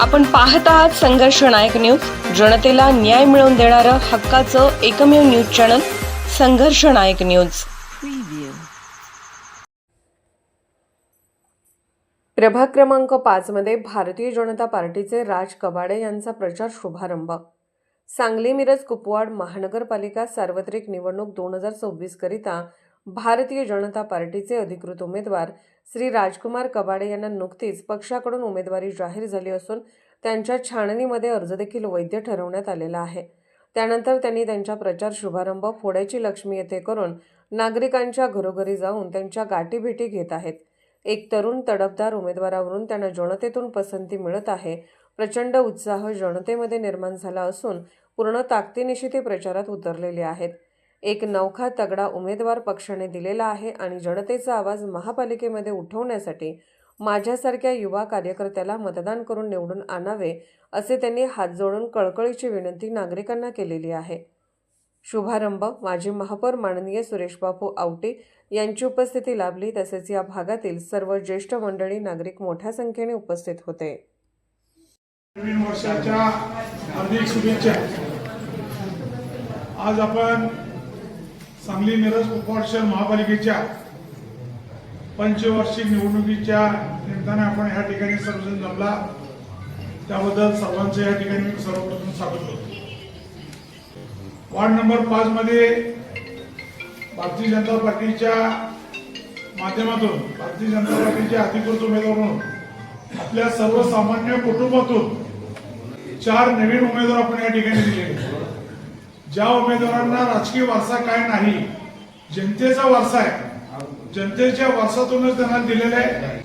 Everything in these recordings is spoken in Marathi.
आपण पाहत आहात संघर्ष नायक न्यूज. जनतेला न्याय मिळवून देणारं हक्काचं एकमेव न्यूज चॅनल संघर्ष नायक न्यूज. प्रभाग क्रमांक पाच मध्ये भारतीय जनता पार्टीचे राज कबाडे यांचा प्रचार शुभारंभ. सांगली मिरज कुपवाड महानगरपालिका सार्वत्रिक निवडणूक दोन हजार सव्वीस करिता भारतीय जनता पार्टीचे अधिकृत उमेदवार श्री राजकुमार कबाडे यांना नुकतीच पक्षाकडून उमेदवारी जाहीर झाली असून त्यांच्या छाननीमध्ये अर्ज देखील वैध ठरवण्यात आलेला आहे. त्यानंतर त्यांनी त्यांचा प्रचार शुभारंभ फोड्याची लक्ष्मी येथे करून नागरिकांच्या घरोघरी जाऊन त्यांच्या गाठीभेटी घेत आहेत. एक तरुण तडफदार उमेदवारावरून त्यांना जनतेतून पसंती मिळत आहे. प्रचंड उत्साह जनतेमध्ये निर्माण झाला असून पूर्ण ताकदीनिशी ते प्रचारात उतरलेले आहेत. एक नौखा तगडा उमेदवार पक्षाने दिलेला आहे आणि जनतेचा आवाज महापालिकेमध्ये उठवण्यासाठी माझ्यासारख्या युवा कार्यकर्त्याला मतदान करून निवडून आणावे असे त्यांनी हात जोडून कळकळीची विनंती नागरिकांना केलेली आहे. शुभारंभ. माजी महापौर माननीय सुरेशबापू आवटे यांची उपस्थिती लाभली तसेच या भागातील सर्व ज्येष्ठ मंडळी नागरिक मोठ्या संख्येने उपस्थित होते. नवीन वर्षाच्या हार्दिक शुभेच्छा. आज आपण सांगली मिरज कुपवाड शहर महापालिकेच्या पंचवार्षिक निवडणुकीच्या निमित्ताने आपण ह्या ठिकाणी सर्वजण जमला. त्याबद्दल सर्वांचं या ठिकाणी मी सर्वप्रथम स्वागत करतो. वार्ड नंबर पाच मध्ये भारतीय जनता पार्टीच्या माध्यमातून भारतीय जनता पार्टीचे अधिकृत उमेदवार म्हणून आपल्या सर्वसामान्य कुटुंबातून चार नवीन उमेदवार आपण या ठिकाणी दिलेले ज्या उमेदवारांना राजकीय वारसा काय नाही जनतेचा वारसा आहे. जनतेच्या वारसातूनच त्यांना दिलेला आहे.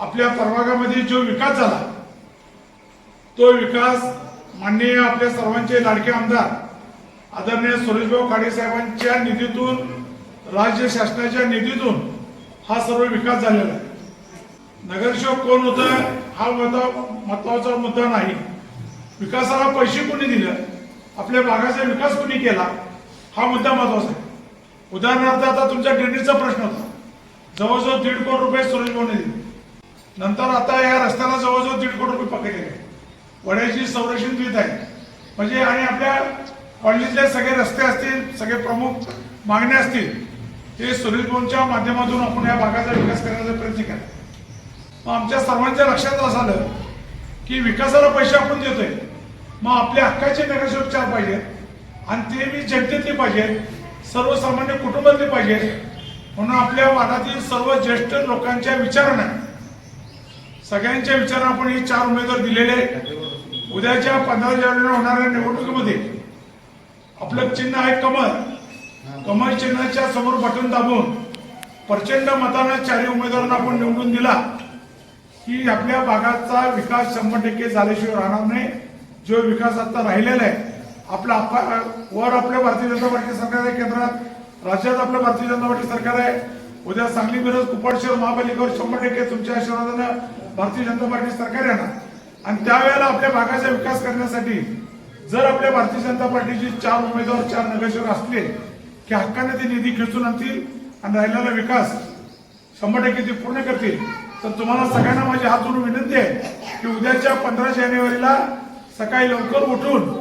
आपल्या प्रभागामध्ये जो विकास झाला तो विकास माननीय आपल्या सर्वांचे लाडके आमदार आदरणीय सुरेशभाऊ खाडे साहेबांच्या निधीतून राज्य शासनाच्या निधीतून हा सर्व विकास झालेला आहे. नगरसेवक कोण होतं हा मुद्दा महत्त्वाचा मुद्दा नाही. विकासाला पैसे कोणी दिलं? आपल्या भागाचा विकास कुणी केला हा मुद्दा महत्त्वाचा आहे. उदाहरणार्थ आता तुमच्या ड्रेनेजचा प्रश्न होता. जवळजवळ दीड कोटी रुपये सुरेश भाऊने दिले. नंतर आता या रस्त्याला जवळजवळ दीड कोटी रुपये पकडलेले गेले. वड्याची संरक्षण देत आहे. म्हणजे आणि आपल्या कॉलनीतले सगळे रस्ते असतील सगळे प्रमुख मागण्या असतील ते सुरेश भाऊंच्या माध्यमातून आपण या भागाचा विकास करण्याचा प्रयत्न केला. मग आमच्या सर्वांच्या लक्षात असं आलं की विकासाला पैसे आपण देतोय. मग आपल्या हक्काचे नगरसेवक चार पाहिजेत. आणि ते मी जनतेतले पाहिजेत. सर्वसामान्य कुटुंबातले पाहिजेत. म्हणून आपल्या वादातील सर्व ज्येष्ठ लोकांच्या विचारांना सगळ्यांच्या विचारांना आपण हे चार उमेदवार दिलेले आहेत. उद्याच्या पंधरा जानेवारीला होणाऱ्या निवडणुकीमध्ये आपलं चिन्ह आहे कमल कमल चिन्हाच्या समोर बटन दाबून प्रचंड मतानं चारही उमेदवारांना आपण निवडून दिला. की आपल्या भागाचा विकास शंभर टक्के झाल्याशिवाय राहणार नाही. जो विकास आता राहिलेला आहे. आपला वर आपल्या भारतीय जनता पार्टी सरकार आहे केंद्रात राज्यात आपलं भारतीय जनता पार्टी सरकार आहे. उद्या सांगली मिरज कुपवाड शहर महापालिकेवर शंभर टक्के तुमच्या आशीर्वादानं भारतीय जनता पार्टी सरकार येणार. आणि त्यावेळेला आपल्या भागाचा विकास करण्यासाठी जर आपल्या भारतीय जनता पार्टीचे चार उमेदवार चार नगरसेवक असले की हक्काने ते निधी खेचून आणतील आणि राहिलेला विकास शंभर टक्के ते पूर्ण करतील तर तुम्हाला सगळ्यांना माझी हात जोडून विनंती आहे की उद्याच्या पंधरा जानेवारीला सकाळी लवकर उठून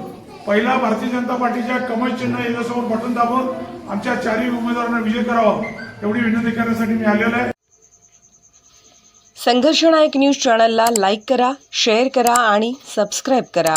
पहिला भारतीय जनता पार्टीच्या कमळ चिन्ह याच्यासमोर बटन दाबून आमच्या चारही उमेदवारांना विजय करावा एवढी विनंती करण्यासाठी मी आलेलो आहे. संघर्षनायक न्यूज चॅनलला लाईक करा शेअर करा आणि सबस्क्राईब करा.